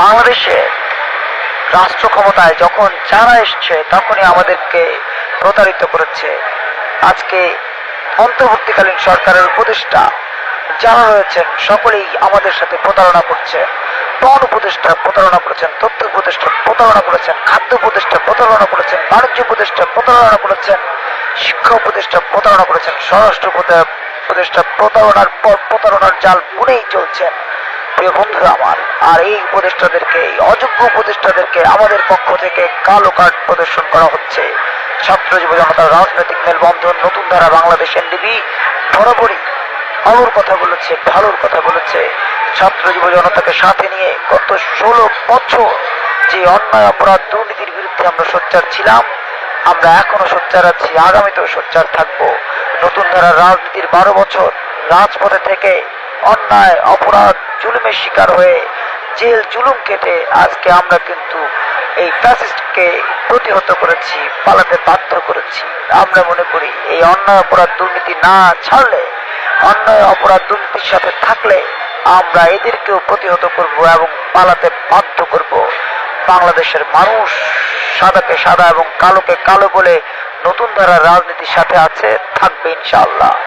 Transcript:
বাংলাদেশে রাষ্ট্র ক্ষমতায় যখন যারা এসছে, তখনই আমাদেরকে প্রতারিত করেছে। আজকে অন্তর্বর্তীকালীন সরকারের উপদেষ্টা যারা রয়েছেন, সকলেই আমাদের সাথে প্রতারণা করছে। পণ উপদেষ্টা প্রতারণা করেছেন, তথ্য উপদেষ্টা প্রতারণা করেছেন, খাদ্য উপদেষ্টা প্রতারণা করেছেন, বাণিজ্য উপদেষ্টা প্রতারণা করেছেন, শিক্ষা উপদেষ্টা প্রতারণা করেছেন, স্বরাষ্ট্র উপদেষ্টা প্রতারণার পর প্রতারণার জাল বুনেই চলছেন প্রিয় বন্ধুরা আমার আর এই উপদেষ্টাদেরকে, এই অযোগ্য উপদেষ্টাদেরকে আমাদের পক্ষ থেকে কালো কার্ড প্রদর্শন করা হচ্ছে। ছাত্র যুব জনতার রাজনৈতিক মেলবন্ধন, নতুন ধারা, বাংলাদেশ এনডিবি। বরাবরই ভালোর কথা বলেছে, ভালোর কথা বলেছে। ছাত্র যুব জনতাকে সাথে নিয়ে গত ষোলো বছর যে অন্যায়, অপরাধ, দুর্নীতির বিরুদ্ধে আমরা সোচ্চার ছিলাম, আমরা এখনও সোচ্চার আছি, আগামীতেও সোচ্চার থাকব। নতুন ধারার রাজনীতির বারো বছর রাজপথে থেকে অন্যায়, অপরাধ, জুলুমের শিকার হয়ে জেল জুলুম কেটে আজকে আমরা কিন্তু এই ফ্যাসিস্টকে প্রতিহত করেছি, পালাতে বাধ্য করেছি। আমরা মনে করি এই অন্যায় অপরাধ দুর্নীতি না ছাড়লে, অন্যায় অপরাধ দুর্নীতির সাথে থাকলে আমরা এদেরকেও প্রতিহত করব এবং পালাতে বাধ্য করব। বাংলাদেশের মানুষ সাদাকে সাদা এবং কালোকে কালো বলে নতুন ধারার রাজনীতির সাথে আছে, থাকবে ইনশাআল্লাহ।